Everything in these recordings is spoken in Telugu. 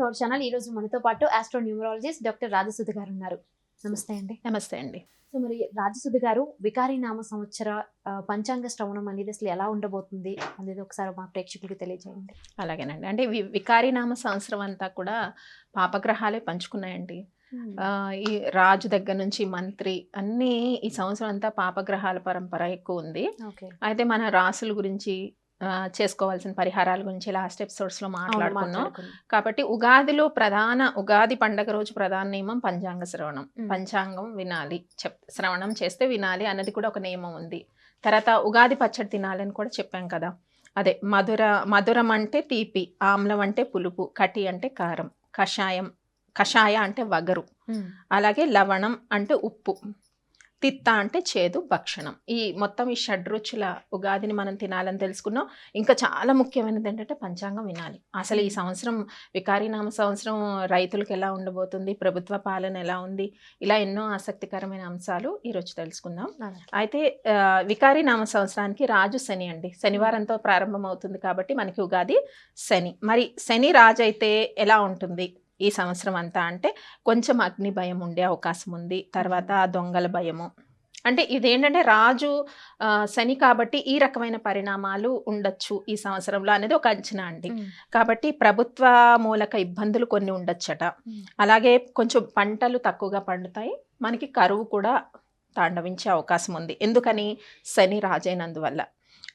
టు అవర్ ఛానల్ ఈ రోజు మనతో పాటు ఆస్ట్రో న్యూమరాలజిస్ట్ డాక్టర్ రాజసుధ గారు ఉన్నారు నమస్తే అండి. నమస్తే అండి. సో మరి రాజసుధ గారు వికారి నామ సంవత్సర పంచాంగ శ్రవణం అనేది అసలు ఎలా ఉండబోతుంది అనేది ఒకసారి మా ప్రేక్షకులకు తెలియజేయండి. అలాగేనండి. అంటే వి వికారినామ సంవత్సరం అంతా కూడా పాపగ్రహాలే పంచుకున్నాయండి. ఆ, ఈ రాజు దగ్గర నుంచి మంత్రి అన్నీ ఈ సంవత్సరం అంతా పాపగ్రహాల పరంపర ఎక్కువ ఉంది. ఓకే. అయితే మన రాసుల గురించి చేసుకోవాల్సిన పరిహారాల గురించి లాస్ట్ ఎపిసోడ్స్లో మాట్లాడుకున్నాం. కాబట్టి ఉగాదిలో ప్రధాన ఉగాది పండగ రోజు ప్రధాన నియమం పంచాంగ శ్రవణం. పంచాంగం వినాలి. చెప్ శ్రవణం చేస్తే వినాలి అన్నది కూడా ఒక నియమం ఉంది. తర్వాత ఉగాది పచ్చడి తినాలని కూడా చెప్పాం కదా. అదే మధుర మధురం అంటే తీపి ఆమ్లం అంటే పులుపు కటి అంటే కారం కషాయం కషాయ అంటే వగరు. అలాగే లవణం అంటే ఉప్పు. తిత్త అంటే చేదు భక్షణం. ఈ మొత్తం ఈ షడ్రుచుల ఉగాదిని మనం తినాలని తెలుసుకున్నాం. ఇంకా చాలా ముఖ్యమైనది ఏంటంటే పంచాంగం వినాలి. అసలు ఈ సంవత్సరం వికారీనామ సంవత్సరం రైతులకు ఎలా ఉండబోతుంది? ప్రభుత్వ పాలన ఎలా ఉంది? ఇలా ఎన్నో ఆసక్తికరమైన అంశాలు ఈరోజు తెలుసుకుందాం. అయితే ఆ, వికారి నామ సంవత్సరానికి రాజు శని అండి. శనివారంతో ప్రారంభమవుతుంది కాబట్టి మనకి ఉగాది శని. మరి శని రాజు అయితే ఎలా ఉంటుంది? ఈ సంవత్సరం అంతా అంటే కొంచెం అగ్ని భయం ఉండే అవకాశం ఉంది. తర్వాత దొంగల భయము. అంటే ఇదేంటంటే రాజు శని కాబట్టి ఈ రకమైన పరిణామాలు ఉండొచ్చు ఈ సంవత్సరంలో అనేది ఒక అంచనా అండి. కాబట్టి ప్రభుత్వ మూలక ఇబ్బందులు కొన్ని ఉండొచ్చట. అలాగే కొంచెం పంటలు తక్కువగా పండుతాయి. మనకి కరువు కూడా తాండవించే అవకాశం ఉంది. ఎందుకని? శని రాజైనందువల్ల.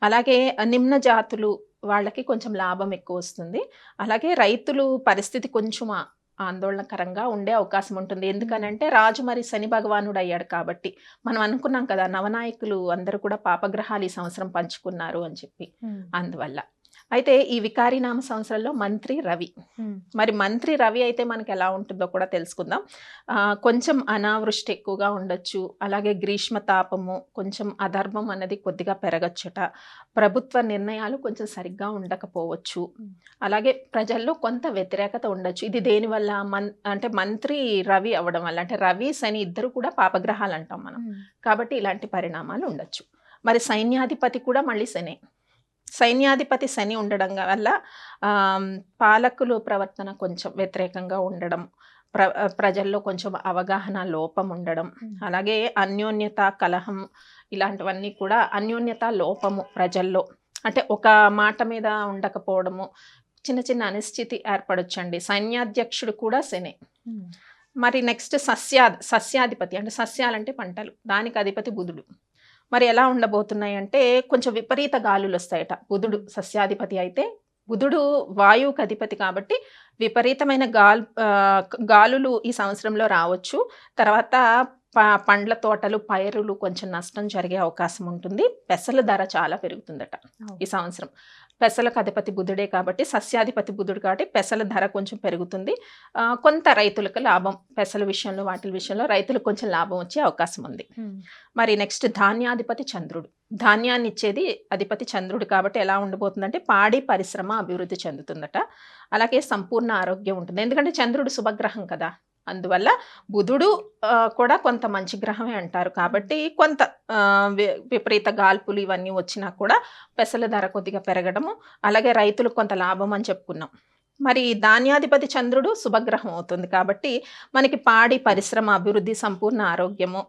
అలాగే నిమ్న జాతులు వాళ్ళకి కొంచెం లాభం ఎక్కువ వస్తుంది. అలాగే రైతులు పరిస్థితి కొంచెం ఆందోళనకరంగా ఉండే అవకాశం ఉంటుంది ఎందుకనంటే రాజు మరి శని భగవానుడు అయ్యాడు కాబట్టి మనం అనుకున్నాం కదా నవనాయకులు అందరూ కూడా పాపగ్రహాలు ఈ సంవత్సరం పంచుకున్నారు అని చెప్పి. అందువల్ల అయితే ఈ వికారినామ సంవత్సరంలో మంత్రి రవి. మరి మంత్రి రవి అయితే మనకి ఎలా ఉంటుందో కూడా తెలుసుకుందాం. కొంచెం అనావృష్టి ఎక్కువగా ఉండొచ్చు. అలాగే గ్రీష్మ తాపము కొంచెం అధర్మం అనేది కొద్దిగా పెరగచ్చుట. ప్రభుత్వ నిర్ణయాలు కొంచెం సరిగ్గా ఉండకపోవచ్చు. అలాగే ప్రజల్లో కొంత వ్యతిరేకత ఉండొచ్చు. ఇది దేనివల్ల మన్ అంటే మంత్రి రవి అవ్వడం వల్ల. అంటే రవి శని ఇద్దరు కూడా పాపగ్రహాలు అంటాం మనం. కాబట్టి ఇలాంటి పరిణామాలు ఉండొచ్చు. మరి సైన్యాధిపతి కూడా మళ్ళీ శని. సైన్యాధిపతి శని ఉండడం వల్ల పాలకులు ప్రవర్తన కొంచెం వ్యతిరేకంగా ఉండడం ప్ర ప్రజల్లో కొంచెం అవగాహన లోపం ఉండడం అలాగే అన్యోన్యత కలహం ఇలాంటివన్నీ కూడా అన్యోన్యత లోపము ప్రజల్లో. అంటే ఒక మాట మీద ఉండకపోవడము చిన్న చిన్న అనిశ్చితి ఏర్పడొచ్చండి. సైన్యాధ్యక్షుడు కూడా శని. మరి నెక్స్ట్ సస్యా సస్యాధిపతి అంటే సస్యాలంటే పంటలు. దానికి అధిపతి బుధుడు. మరి ఎలా ఉండబోతున్నాయి అంటే కొంచెం విపరీత గాలులు వస్తాయట బుధుడు సస్యాధిపతి అయితే బుధుడు వాయువుకు అధిపతి కాబట్టి విపరీతమైన గాల్ గాలులు ఈ సంవత్సరంలో రావచ్చు. తర్వాత పండ్ల తోటలు పైరులు కొంచెం నష్టం జరిగే అవకాశం ఉంటుంది. పెసల ధర చాలా పెరుగుతుందట ఈ సంవత్సరం. పెసలకు అధిపతి బుధుడే కాబట్టి సస్యాధిపతి బుధుడు కాబట్టి పెసల ధర కొంచెం పెరుగుతుంది. కొంత రైతులకు లాభం. పెసల విషయంలో వాటి విషయంలో రైతులకు కొంచెం లాభం వచ్చే అవకాశం ఉంది. మరి నెక్స్ట్ ధాన్యాధిపతి చంద్రుడు. ధాన్యాన్ని ఇచ్చేది అధిపతి చంద్రుడు కాబట్టి ఎలా ఉండబోతుందంటే పాడి పరిశ్రమ అభివృద్ధి చెందుతుందట. అలాగే సంపూర్ణ ఆరోగ్యం ఉంటుంది. ఎందుకంటే చంద్రుడు శుభగ్రహం కదా. అందువల్ల బుధుడు కూడా కొంత మంచి గ్రహమే అంటారు. కాబట్టి కొంత వి- విపరీత గాల్పులు ఇవన్నీ వచ్చినా కూడా పెసల ధర కొద్దిగా పెరగడము అలాగే రైతులకు కొంత లాభం అని చెప్పుకున్నాం. మరి ధాన్యాధిపతి చంద్రుడు శుభగ్రహం అవుతుంది కాబట్టి మనకి పాడి పరిశ్రమ అభివృద్ధి సంపూర్ణ ఆరోగ్యము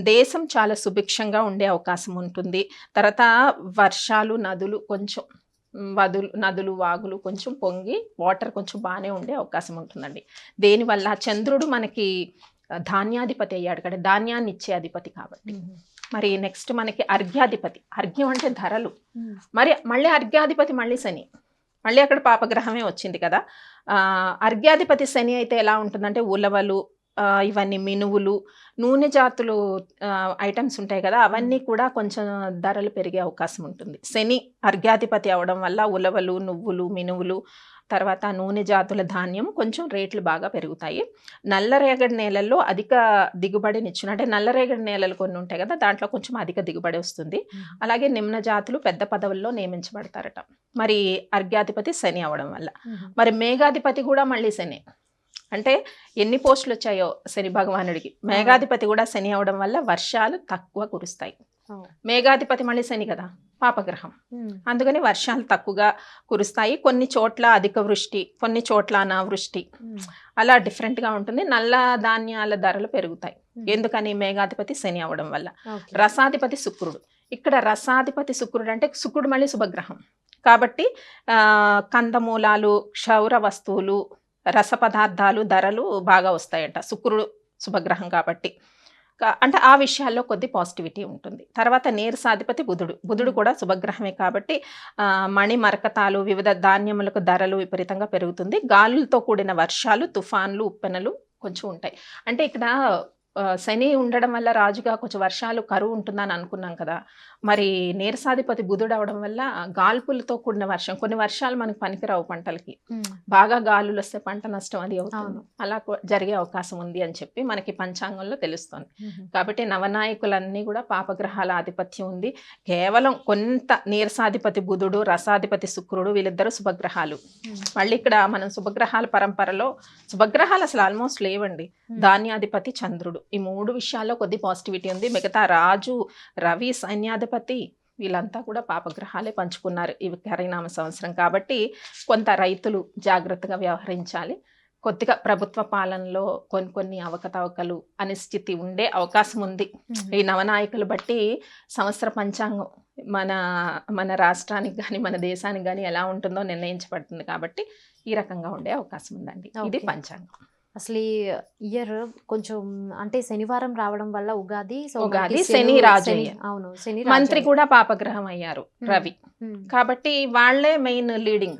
దేశం చాలా సుభిక్షంగా ఉండే అవకాశం ఉంటుంది. తర్వాత వర్షాలు నదులు కొంచెం వదులు నదులు వాగులు కొంచెం పొంగి వాటర్ కొంచెం బాగానే ఉండే అవకాశం ఉంటుందండి. దేనివల్ల? చంద్రుడు మనకి ధాన్యాధిపతి అయ్యాడు కదా ధాన్యాన్ని ఇచ్చే అధిపతి కాబట్టి. మరి నెక్స్ట్ మనకి అర్ఘ్యాధిపతి. అర్ఘ్యం అంటే ధరలు. మరి మళ్ళీ అర్ఘ్యాధిపతి మళ్ళీ శని. మళ్ళీ అక్కడ పాపగ్రహమే వచ్చింది కదా. అర్ఘ్యాధిపతి శని అయితే ఎలా ఉంటుందంటే ఉలవలు ఇవన్నీ మినువులు నూనె జాతులు ఐటమ్స్ ఉంటాయి కదా అవన్నీ కూడా కొంచెం ధరలు పెరిగే అవకాశం ఉంటుంది. శని అర్ఘ్యాధిపతి అవడం వల్ల ఉలవలు నువ్వులు మినువులు తర్వాత నూనె జాతుల ధాన్యం కొంచెం రేట్లు బాగా పెరుగుతాయి. నల్లరేగడి నేలల్లో అధిక దిగుబడినిచ్చిన అంటే నల్లరేగడి నేలలు కొన్ని ఉంటాయి కదా దాంట్లో కొంచెం అధిక దిగుబడి వస్తుంది. అలాగే నిమ్న జాతులు పెద్ద పదవుల్లో నియమించబడతారట. మరి అర్ఘ్యాధిపతి శని అవడం వల్ల. మరి మేఘాధిపతి కూడా మళ్ళీ శని. అంటే ఎన్ని పోస్టులు వచ్చాయో శని భగవానుడికి. మేఘాధిపతి కూడా శని అవడం వల్ల వర్షాలు తక్కువ కురుస్తాయి. మేఘాధిపతి మళ్ళీ శని కదా పాపగ్రహం. అందుకని వర్షాలు తక్కువగా కురుస్తాయి. కొన్ని చోట్ల అధిక వృష్టి కొన్ని చోట్ల అనావృష్టి. అలా డిఫరెంట్గా ఉంటుంది. నల్ల ధాన్యాల ధరలు పెరుగుతాయి. ఎందుకని? మేఘాధిపతి శని అవ్వడం వల్ల. రసాధిపతి శుక్రుడు. ఇక్కడ రసాధిపతి శుక్రుడు అంటే శుక్రుడు మళ్ళీ శుభగ్రహం. కాబట్టి కందమూలాలు క్షౌర వస్తువులు రస పదార్థాలు ధరలు బాగా వస్తాయంట. శుక్రుడు శుభగ్రహం కాబట్టి. అంటే ఆ విషయాల్లో కొద్ది పాజిటివిటీ ఉంటుంది. తర్వాత నీరసాధిపతి బుధుడు. బుధుడు కూడా శుభగ్రహమే కాబట్టి మణి మరకతాలు వివిధ ధాన్యములకు ధరలు విపరీతంగా పెరుగుతుంది. గాలులతో కూడిన వర్షాలు తుఫాన్లు ఉప్పెనలు కొంచెం ఉంటాయి. అంటే ఇక్కడ శని ఉండడం వల్ల రాజుగా కొంచెం వర్షాలు కరువు ఉంటుందని అనుకున్నాం కదా. మరి నీరసాధిపతి బుధుడు అవడం వల్ల గాల్పులతో కూడిన వర్షం కొన్ని వర్షాలు మనకు పనికిరావు పంటలకి. బాగా గాలులు వస్తే పంట నష్టం అది అవుతుంది. అలా జరిగే అవకాశం ఉంది అని చెప్పి మనకి పంచాంగంలో తెలుస్తుంది. కాబట్టి నవనాయకులన్నీ కూడా పాపగ్రహాల ఆధిపత్యం ఉంది కేవలం కొంత నీరసాధిపతి బుధుడు రసాధిపతి శుక్రుడు వీళ్ళిద్దరూ శుభగ్రహాలు. మళ్ళీ ఇక్కడ మనం శుభగ్రహాల పరంపరలో శుభగ్రహాలు అసలు ఆల్మోస్ట్ లేవండి. ధాన్యాధిపతి చంద్రుడు ఈ మూడు విషయాల్లో కొద్ది పాజిటివిటీ ఉంది మిగతా రాజు రవి సైన్యాధిపతి వీళ్ళంతా కూడా పాపగ్రహాలే పంచుకున్నారు ఈ కరీనామ సంవత్సరం కాబట్టి కొంత రైతులు జాగ్రత్తగా వ్యవహరించాలి కొద్దిగా ప్రభుత్వ పాలనలో కొన్ని కొన్ని అవకతవకలు అనిశ్చితి ఉండే అవకాశం ఉంది. ఈ నవనాయకులు బట్టి సంవత్సర పంచాంగం మన మన రాష్ట్రానికి కానీ మన దేశానికి కానీ ఎలా ఉంటుందో నిర్ణయించబడుతుంది కాబట్టి ఈ రకంగా ఉండే అవకాశం ఉందండి ఇది. పంచాంగం అసలు ఈ ఇయర్ కొంచెం అంటే శనివారం రావడం వల్ల ఉగాది సో ఉగాది, మనకి శని రాజు శని- అయ్యారు. అవును శని మంత్రి కూడా పాపగ్రహం అయ్యారు. రవి. కాబట్టి వాళ్ళే మెయిన్ లీడింగ్.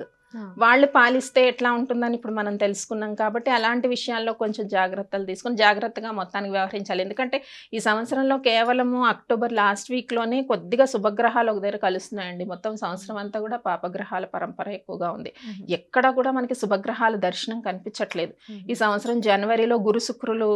వాళ్ళు పాలిస్తే ఎట్లా ఉంటుందని ఇప్పుడు మనం తెలుసుకున్నాం కాబట్టి అలాంటి విషయాల్లో కొంచెం జాగ్రత్తలు తీసుకొని జాగ్రత్తగా మొత్తానికి వ్యవహరించాలి ఎందుకంటే ఈ సంవత్సరంలో కేవలము అక్టోబర్ లాస్ట్ వీక్లోనే కొద్దిగా శుభగ్రహాలు ఒక దగ్గర కలుస్తున్నాయండి మొత్తం సంవత్సరం అంతా కూడా పాపగ్రహాల పరంపర ఎక్కువగా ఉంది. ఎక్కడ కూడా మనకి శుభగ్రహాల దర్శనం కనిపించట్లేదు. ఈ సంవత్సరం జనవరిలో గురు శుక్రులు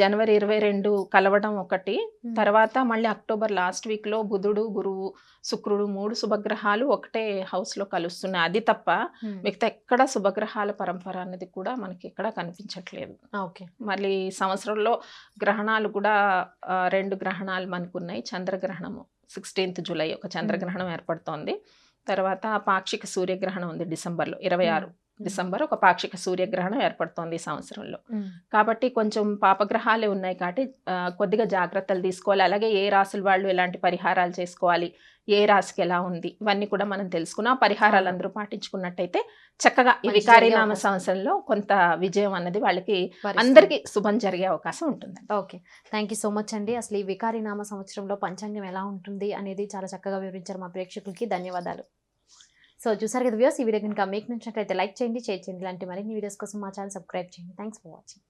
జనవరి ఇరవై రెండు కలవడం ఒకటి. తర్వాత మళ్ళీ అక్టోబర్ లాస్ట్ వీక్లో బుధుడు గురువు శుక్రుడు మూడు శుభగ్రహాలు ఒకటే హౌస్లో కలుస్తున్నాయి అది తప్ప మిగతా ఎక్కడ శుభగ్రహాల పరంపర అనేది కూడా మనకి ఎక్కడ కనిపించట్లేదు. ఓకే. మళ్ళీ సంవత్సరంలో గ్రహణాలు కూడా రెండు గ్రహణాలు మనకున్నాయి. చంద్రగ్రహణము సిక్స్టీన్త్ జూలై ఒక చంద్రగ్రహణం ఏర్పడుతోంది. తర్వాత పాక్షిక సూర్యగ్రహణం ఉంది డిసెంబర్లో ఇరవై ఆరు. డిసెంబర్ ఒక పాక్షిక సూర్యగ్రహణం ఏర్పడుతోంది ఈ సంవత్సరంలో. కాబట్టి కొంచెం పాపగ్రహాలే ఉన్నాయి కాబట్టి కొద్దిగా జాగ్రత్తలు తీసుకోవాలి. అలాగే ఏ రాసుల వాళ్ళు ఎలాంటి పరిహారాలు చేసుకోవాలి ఏ రాశికి ఎలా ఉంది ఇవన్నీ కూడా మనం తెలుసుకున్నాం పరిహారాలు అందరూ పాటించుకున్నట్టయితే చక్కగా ఈ మంచి వికారీ జరిగే నామ అవకాశం. సంవత్సరంలో కొంత విజయం అన్నది వాళ్ళకి. అందరికీ శుభం జరిగే అవకాశం ఉంటుంది okay. Thank you so much అండి. అసలు ఈ వికారి నామ సంవత్సరంలో పంచాంగం ఎలా ఉంటుంది అనేది చాలా చక్కగా వివరించారు మా ప్రేక్షకులకి. ధన్యవాదాలు. సో చూసారు కదా వ్యూస్ ఈ వీడియో కనుక మీకు నచ్చినట్లయితే లైక్ చేయండి షేర్ చేయండి. ఇలాంటి మరిన్ని వీడియోస్ కోసం మా ఛానల్ సబ్స్క్రైబ్ చేయండి. Thanks for watching